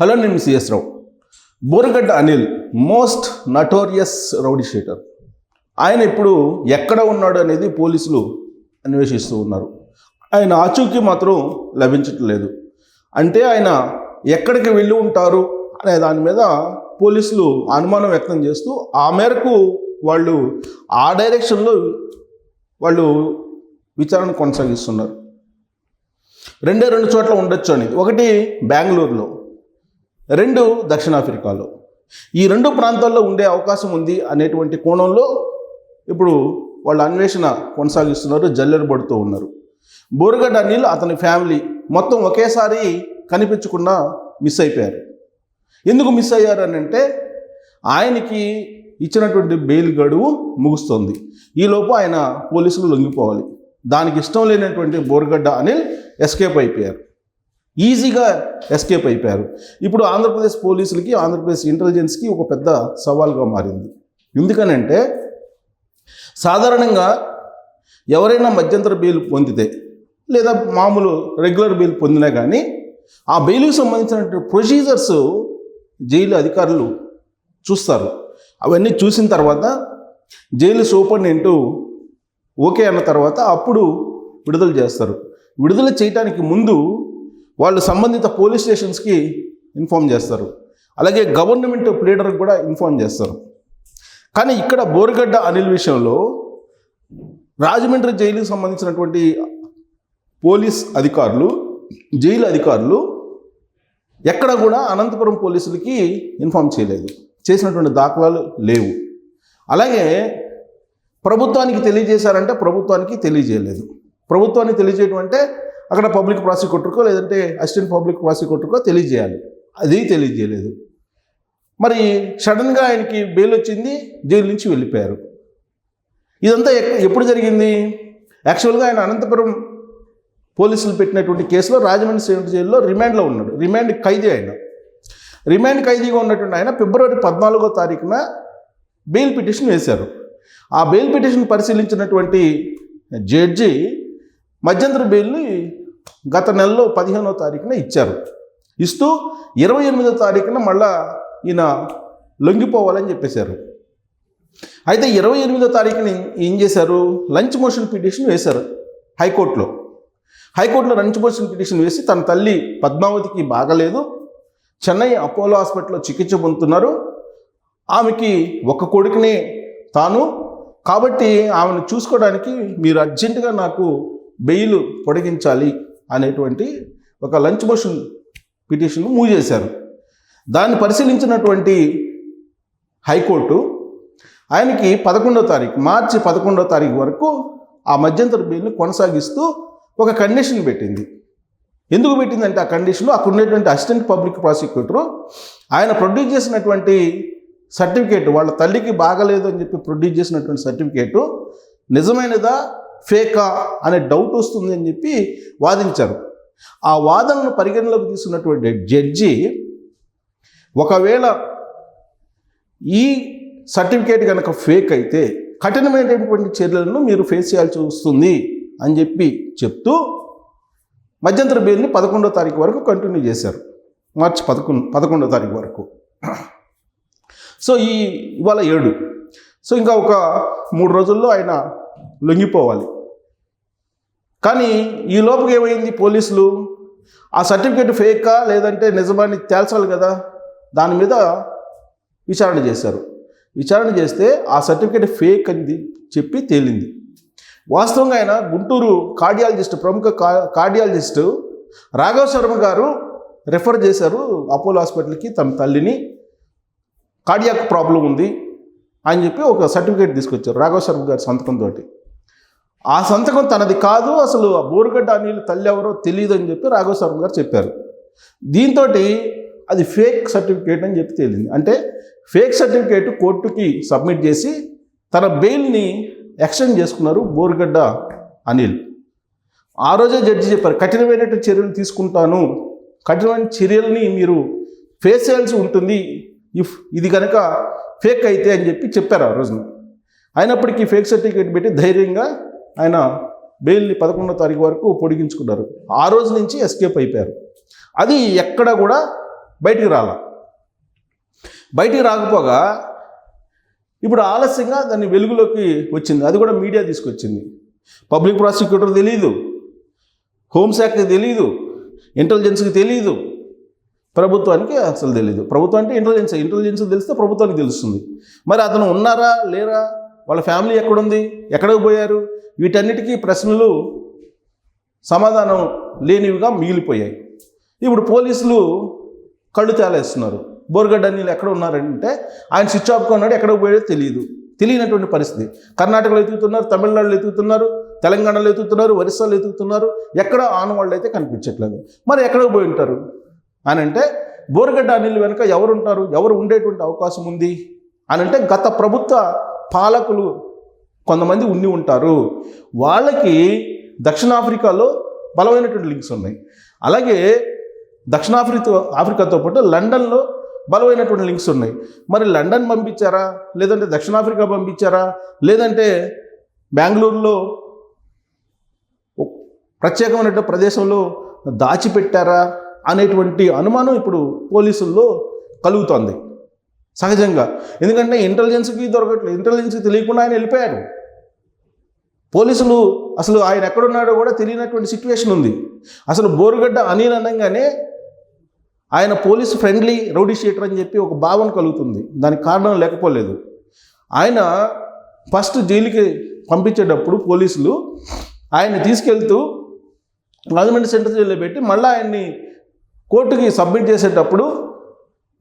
Hello నేను CS Rao. Boragadda Anil most notorious rowdy sheeter. ఆయన ఇప్పుడు ఎక్కడ ఉన్నాడు అనేది పోలీసులు అన్వేషిస్తూ ఉన్నారు. ఆయన ఆచూకీ మాత్రం లభించట్లేదు. అంటే ఆయన ఎక్కడికి వెళ్ళి ఉంటారు అనే దాని మీద పోలీసులు అనుమానం వ్యక్తం చేస్తూ ఆ మేరకు వాళ్ళు ఆ డైరెక్షన్లో వాళ్ళు విచారణ కొనసాగిస్తున్నారు. రెండే రెండు చోట్ల ఉండొచ్చు అనేది ఒకటి బెంగళూరులో. రెండు దక్షిణాఫ్రికాలో. ఈ రెండు ప్రాంతాల్లో ఉండే అవకాశం ఉంది అనేటువంటి కోణంలో ఇప్పుడు వాళ్ళ అన్వేషణ కొనసాగిస్తున్నారు జల్లెలు పడుతూ ఉన్నారు. బోరుగడ్డ అనిల్ అతని ఫ్యామిలీ మొత్తం ఒకేసారి కనిపించకుండా మిస్ అయిపోయారు. ఎందుకు మిస్ అయ్యారు అని అంటే ఆయనకి ఇచ్చినటువంటి బెయిల్ గడువు ముగుస్తుంది. ఈలోపు ఆయన పోలీసులు లొంగిపోవాలి. దానికి ఇష్టం లేనటువంటి బోరుగడ్డ అనిల్ ఎస్కేప్ అయిపోయారు. ఈజీగా ఎస్కేప్ అయిపోయారు. ఇప్పుడు ఆంధ్రప్రదేశ్ పోలీసులకి ఆంధ్రప్రదేశ్ ఇంటెలిజెన్స్కి ఒక పెద్ద సవాల్గా మారింది. ఎందుకనంటే సాధారణంగా ఎవరైనా మధ్యంతర బెయిల్ పొందితే లేదా మామూలు రెగ్యులర్ బెయిల్ పొందినా కానీ ఆ బెయిల్కి సంబంధించిన ప్రొసీజర్స్ జైలు అధికారులు చూస్తారు. అవన్నీ చూసిన తర్వాత జైలు సూపరింటెండెంట్ ఓకే అన్న తర్వాత అప్పుడు విడుదల చేస్తారు. విడుదల చేయడానికి ముందు వాళ్ళు సంబంధిత పోలీస్ స్టేషన్స్కి ఇన్ఫామ్ చేస్తారు. అలాగే గవర్నమెంట్ ప్లీడర్కి కూడా ఇన్ఫామ్ చేస్తారు. కానీ ఇక్కడ బోరిగడ్డ అనిల్ విషయంలో రాజమండ్రి జైలుకి సంబంధించినటువంటి పోలీస్ అధికారులు జైలు అధికారులు ఎక్కడ కూడా అనంతపురం పోలీసులకి ఇన్ఫామ్ చేయలేదు. చేసినటువంటి దాఖలాలు లేవు. అలాగే ప్రభుత్వానికి తెలియజేశారంటే ప్రభుత్వానికి తెలియజేయలేదు. ప్రభుత్వానికి తెలియజేయడం అంటే అక్కడ పబ్లిక్ ప్రాసిక్యూటర్కో లేదంటే అసిస్టెంట్ పబ్లిక్ ప్రాసిక్యూటర్కో తెలియజేయాలి. అది తెలియజేయలేదు. మరి సడన్గా ఆయనకి బెయిల్ వచ్చింది జైలు నుంచి వెళ్ళిపోయారు. ఇదంతా ఎప్పుడు జరిగింది? యాక్చువల్గా ఆయన అనంతపురం పోలీసులు పెట్టినటువంటి కేసులో రాజమండ్రి సెంట్రల్ జైల్లో రిమాండ్లో ఉన్నాడు. రిమాండ్ ఖైదీ ఆయన. రిమాండ్ ఖైదీగా ఉన్నటువంటి ఆయన ఫిబ్రవరి పద్నాలుగో తారీఖున బెయిల్ పిటిషన్ వేశారు. ఆ బెయిల్ పిటిషన్ పరిశీలించినటువంటి జడ్జి మధ్యంతర బెయిల్ని గత నెలలో పదిహేనో తారీఖున ఇచ్చారు. ఇస్తూ ఇరవై ఎనిమిదో తారీఖున మళ్ళా ఈయన లొంగిపోవాలని చెప్పేశారు. అయితే ఇరవై ఎనిమిదో తారీఖున ఏం చేశారు? లంచ్ మోషన్ పిటిషన్ వేశారు హైకోర్టులో. హైకోర్టులో లంచ్ మోషన్ పిటిషన్ వేసి తన తల్లి పద్మావతికి బాగలేదు. చెన్నై అపోలో హాస్పిటల్లో చికిత్స పొందుతున్నారు. ఆమెకి ఒక కొడుకునే తాను. కాబట్టి ఆమెను చూసుకోవడానికి మీరు అర్జెంటుగా నాకు బెయిల్ పొడిగించాలి అనేటువంటి ఒక లంచ్ మోషన్ పిటిషన్ మూవ్ చేశారు దాన్ని పరిశీలించినటువంటి హైకోర్టు ఆయనకి పదకొండో తారీఖు మార్చి పదకొండో తారీఖు వరకు ఆ మధ్యంతర బెయిల్ని కొనసాగిస్తూ ఒక కండిషన్ పెట్టింది. ఎందుకు పెట్టిందంటే ఆ కండిషన్లో అక్కడ ఉన్నటువంటి అసిస్టెంట్ పబ్లిక్ ప్రాసిక్యూటరు ఆయన ప్రొడ్యూస్ చేసినటువంటి సర్టిఫికేట్ వాళ్ళ తల్లికి బాగలేదు అని చెప్పి ప్రొడ్యూస్ చేసినటువంటి సర్టిఫికేటు నిజమైనదా ఫేకా అనే డౌట్ వస్తుంది అని చెప్పి వాదించారు. ఆ వాదనను పరిగణలోకి తీసుకున్నటువంటి జడ్జి ఒకవేళ ఈ సర్టిఫికేట్ కనుక ఫేక్ అయితే కఠినమైనటువంటి చర్యలను మీరు ఫేస్ చేయాల్సి వస్తుంది అని చెప్పి చెప్తూ మధ్యంతర బెయిల్ని పదకొండో తారీఖు వరకు కంటిన్యూ చేశారు. మార్చి పదకొండు పదకొండో తారీఖు వరకు. సో ఈ ఇవాళ ఏడు. సో ఇంకా ఒక మూడు రోజుల్లో ఆయన లొంగిపోవాలి. కానీ ఈ లోపుకి ఏమైంది పోలీసులు? ఆ సర్టిఫికేట్ ఫేకా లేదంటే నిజమాన్ని తేల్చాలి కదా? దాని మీద విచారణ చేశారు. విచారణ చేస్తే ఆ సర్టిఫికేట్ ఫేక్ అని చెప్పి తేలింది. వాస్తవంగా ఆయన గుంటూరు కార్డియాలజిస్ట్ ప్రముఖ కా- కార్డియాలజిస్ట్ రాఘవ శర్మ గారు రెఫర్ చేశారు. అపోలో హాస్పిటల్కి తన తల్లిని. కార్డియాక్ ప్రాబ్లం ఉంది అని చెప్పి ఒక సర్టిఫికేట్ తీసుకొచ్చారు రాఘవ శర్మ గారి సంతకంతో ఆ సంతకం తనది కాదు అసలు ఆ బోరుగడ్డ నీళ్ళు తల్లి ఎవరో తెలియదు అని చెప్పి రాఘవ శర్మ గారు చెప్పారు. దీంతో అది ఫేక్ సర్టిఫికేట్ అని చెప్పి తేలింది. అంటే ఫేక్ సర్టిఫికేట్ కోర్టుకి సబ్మిట్ చేసి తన బెయిల్ని ఎక్స్టెండ్ చేసుకున్నారు బోరుగడ్డ అనిల్ ఆ రోజే జడ్జి చెప్పారు కఠినమైనటువంటి చర్యలు తీసుకుంటాను. కఠినమైన చర్యల్ని మీరు ఫేస్ చేయాల్సి ఉంటుంది. ఇఫ్ ఇది కనుక ఫేక్ అయితే అని చెప్పి చెప్పారు ఆ రోజున. అయినప్పటికీ ఫేక్ సర్టిఫికేట్ పెట్టి ధైర్యంగా ఆయన బెయిల్ని పదకొండో తారీఖు వరకు పొడిగించుకున్నారు. ఆ రోజు నుంచి ఎస్కేప్ అయిపోయారు. అది ఎక్కడ కూడా బయటికి రాల. బయటికి రాకపోగా ఇప్పుడు ఆలస్యంగా దాన్ని వెలుగులోకి వచ్చింది. అది కూడా మీడియా తీసుకొచ్చింది. పబ్లిక్ ప్రాసిక్యూటర్ తెలియదు హోంశాఖకి తెలియదు ఇంటెలిజెన్స్కి తెలియదు ప్రభుత్వానికి అసలు తెలియదు ప్రభుత్వం అంటే ఇంటెలిజెన్స్. ఇంటెలిజెన్స్ తెలిస్తే ప్రభుత్వానికి తెలుస్తుంది. మరి అతను ఉన్నారా లేరా? వాళ్ళ ఫ్యామిలీ ఎక్కడుంది? ఎక్కడికి పోయారు? వీటన్నిటికీ ప్రశ్నలు సమాధానం లేనివిగా మిగిలిపోయాయి. ఇప్పుడు పోలీసులు కళ్ళు తేలేస్తున్నారు. బోర్గడ్డ అనిల్ ఎక్కడ ఉన్నారంటే ఆయన స్విచ్ ఆఫ్ కొన్నాడు ఎక్కడికి పోయాడో తెలియదు. తెలియనటువంటి పరిస్థితి. కర్ణాటకలో ఎతుకుతున్నారు తమిళనాడులో ఎదుగుతున్నారు తెలంగాణలో ఎదుగుతున్నారు ఒరిస్సాలో ఎదుగుతున్నారు. ఎక్కడ ఆనవాళ్ళు అయితే కనిపించట్లేదు. మరి ఎక్కడికి పోయి ఉంటారు? అని అంటే బోర్గడ్డ అనిల్ వెనుక ఎవరుంటారు? ఎవరు ఉండేటువంటి అవకాశం ఉంది? అని అంటే గత ప్రభుత్వ పాలకులు కొంతమంది ఉండి ఉంటారు. వాళ్ళకి దక్షిణాఫ్రికాలో బలమైనటువంటి లింక్స్ ఉన్నాయి. అలాగే దక్షిణాఫ్రికా ఆఫ్రికాతో పాటు లండన్లో బలమైనటువంటి లింక్స్ ఉన్నాయి. మరి లండన్ పంపించారా? లేదంటే దక్షిణాఫ్రికా పంపించారా? లేదంటే బెంగళూరులో ప్రత్యేకమైనటువంటి ప్రదేశంలో దాచిపెట్టారా అనేటువంటి అనుమానం ఇప్పుడు పోలీసుల్లో కలుగుతోంది. సహజంగా. ఎందుకంటే ఇంటెలిజెన్స్కి దొరకట్లేదు. ఇంటెలిజెన్స్కి తెలియకుండా ఆయన వెళ్ళిపోయారు పోలీసులు అసలు ఆయన ఎక్కడున్నాడో కూడా తెలియనటువంటి సిచ్యువేషన్ ఉంది. అసలు బోరుగడ్డ అనిల్ అనగానే ఆయన పోలీసు ఫ్రెండ్లీ రౌడీ షీటర్ అని చెప్పి ఒక భావన కలుగుతుంది. దానికి కారణం లేకపోలేదు. ఆయన ఫస్ట్ జైలుకి పంపించేటప్పుడు పోలీసులు ఆయన్ని తీసుకెళ్తూ గవర్నమెంట్ సెంటర్ జైల్లో పెట్టి మళ్ళీ ఆయన్ని కోర్టుకి సబ్మిట్ చేసేటప్పుడు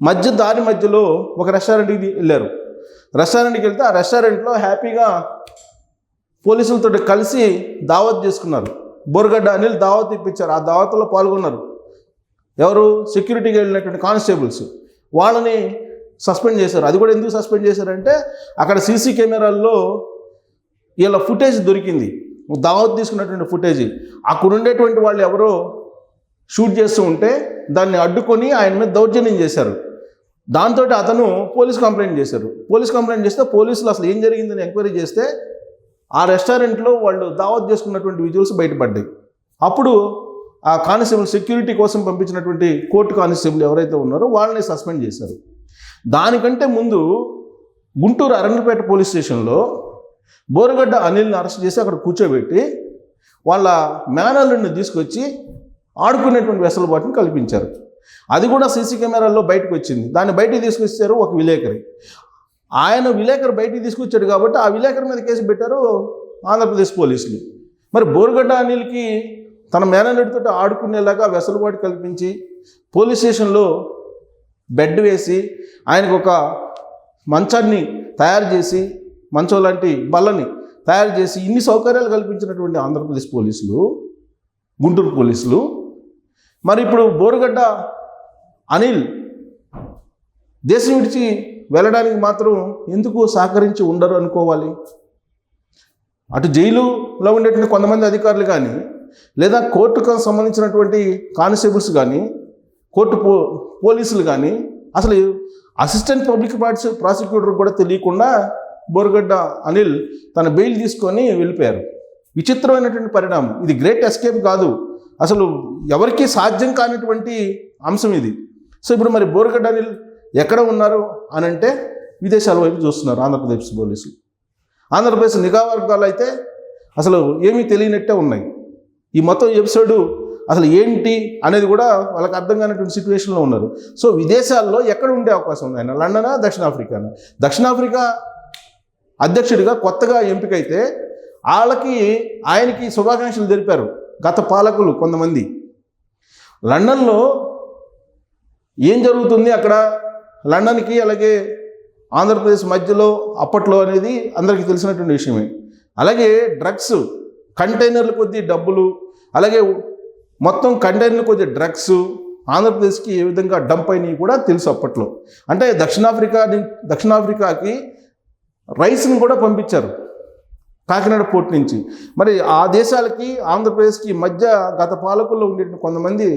మధ్య దారి మధ్యలో ఒక రెస్టారెంట్కి వెళ్ళారు. రెస్టారెంట్కి వెళ్తే ఆ రెస్టారెంట్లో హ్యాపీగా పోలీసులతో కలిసి దావత్ చేసుకున్నారు. బోర్గడ్డ అనిల్ దావత్ ఇప్పించారు. ఆ దావత్లో పాల్గొన్నారు. ఎవరు? సెక్యూరిటీకి వెళ్ళినటువంటి కానిస్టేబుల్స్. వాళ్ళని సస్పెండ్ చేశారు. అది కూడా ఎందుకు సస్పెండ్ చేశారంటే అక్కడ సీసీ కెమెరాల్లో వీళ్ళ ఫుటేజ్ దొరికింది. దావత్ తీసుకున్నటువంటి ఫుటేజ్. అక్కడ ఉండేటువంటి వాళ్ళు ఎవరో షూట్ చేస్తూ ఉంటే దాన్ని అడ్డుకొని ఆయన మీద దౌర్జన్యం చేశారు. దాంతో అతను పోలీస్ కంప్లైంట్ చేశారు. పోలీస్ కంప్లైంట్ చేస్తే పోలీసులు అసలు ఏం జరిగిందని ఎంక్వైరీ చేస్తే ఆ రెస్టారెంట్లో వాళ్ళు దావత్ చేసుకున్నటువంటి విజువల్స్ బయటపడ్డాయి. అప్పుడు ఆ కానిస్టేబుల్ సెక్యూరిటీ కోసం పంపించినటువంటి కోర్టు కానిస్టేబుల్ ఎవరైతే ఉన్నారో వాళ్ళని సస్పెండ్ చేశారు. దానికంటే ముందు గుంటూరు అరణ్యపేట పోలీస్ స్టేషన్లో బోరగడ్డ అనిల్ని అరెస్ట్ చేసి అక్కడ కూర్చోబెట్టి వాళ్ళ మేనల్ని తీసుకొచ్చి ఆడుకునేటువంటి వెసలుబాటుని కల్పించారు. అది కూడా సీసీ కెమెరాల్లో బయటకు వచ్చింది. దాన్ని బయటికి తీసుకొచ్చారు ఒక విలేకరి. ఆయన విలేకరు బయటికి తీసుకొచ్చాడు కాబట్టి ఆ విలేకరి మీద కేసు పెట్టారు ఆంధ్రప్రదేశ్ పోలీసులు. మరి బోరుగడ్డ అనిల్కి తన మేనల్లుడితో ఆడుకునేలాగా వెసలుబాటు కల్పించి పోలీస్ స్టేషన్లో బెడ్ వేసి ఆయనకు ఒక మంచాన్ని తయారు చేసి మంచం లాంటి బల్లని తయారు చేసి ఇన్ని సౌకర్యాలు కల్పించినటువంటి ఆంధ్రప్రదేశ్ పోలీసులు గుంటూరు పోలీసులు మరి ఇప్పుడు బోరుగడ్డ అనిల్ దేశం విడిచి వెళ్ళడానికి మాత్రం ఎందుకు సహకరించి ఉండరు అనుకోవాలి? అటు జైలులో ఉండేటువంటి కొంతమంది అధికారులు కానీ లేదా కోర్టుకు సంబంధించినటువంటి కానిస్టేబుల్స్ కానీ కోర్టు పో పోలీసులు కానీ అసలు అసిస్టెంట్ పబ్లిక్ ప్రాసి ప్రాసిక్యూటర్ కూడా తెలియకుండా బోరగడ్డ అనిల్ తన బెయిల్ తీసుకొని వెళ్ళిపోయారు. విచిత్రమైనటువంటి పరిణామం. ఇది గ్రేట్ ఎస్కేప్ కాదు. అసలు ఎవరికీ సాధ్యం కానిటువంటి అంశం ఇది. సో ఇప్పుడు మరి బోరగడ్డ అనిల్ ఎక్కడ ఉన్నారు అని అంటే విదేశాల వైపు చూస్తున్నారు ఆంధ్రప్రదేశ్ పోలీసులు. ఆంధ్రప్రదేశ్ నిఘా వర్గాలు అయితే అసలు ఏమీ తెలియనట్టే ఉన్నాయి. ఈ మొత్తం ఎపిసోడు అసలు ఏంటి అనేది కూడా వాళ్ళకి అర్థం కానటువంటి సిచ్యువేషన్లో ఉన్నారు. సో విదేశాల్లో ఎక్కడ ఉండే అవకాశం ఉంది ఆయన? లండనా దక్షిణాఫ్రికానా? దక్షిణాఫ్రికా అధ్యక్షుడిగా కొత్తగా ఎంపికైతే వాళ్ళకి ఆయనకి శుభాకాంక్షలు తెలిపారు. గత పాలకులు కొంతమంది. లండన్లో ఏం జరుగుతుంది అక్కడ? లండన్కి అలాగే ఆంధ్రప్రదేశ్ మధ్యలో అప్పట్లో అనేది అందరికీ తెలిసినటువంటి విషయమే. అలాగే డ్రగ్స్ కంటైనర్ల కొద్దీ డబ్బులు అలాగే మొత్తం కంటైనర్ల కొద్ది డ్రగ్స్ ఆంధ్రప్రదేశ్కి ఏ విధంగా డంప్ అయినవి కూడా తెలుసు అప్పట్లో. అంటే దక్షిణాఫ్రికా దక్షిణాఫ్రికాకి రైస్ని కూడా పంపించారు. కాకినాడ పోర్ట్ నుంచి. మరి ఆ దేశాలకి ఆంధ్రప్రదేశ్కి మధ్య గత పాలకుల్లో ఉండే కొంతమంది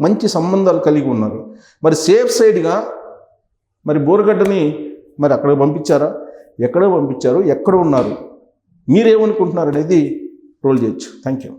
మంచి సంబంధాలు కలిగి ఉన్నారు. మరి సేఫ్ సైడ్గా మరి బోరగడ్డని మరి అక్కడ పంపించారా? ఎక్కడ పంపించారు? ఎక్కడ ఉన్నారు? మీరేమనుకుంటున్నారు అనేది రోల్ చేయొచ్చు. Thank you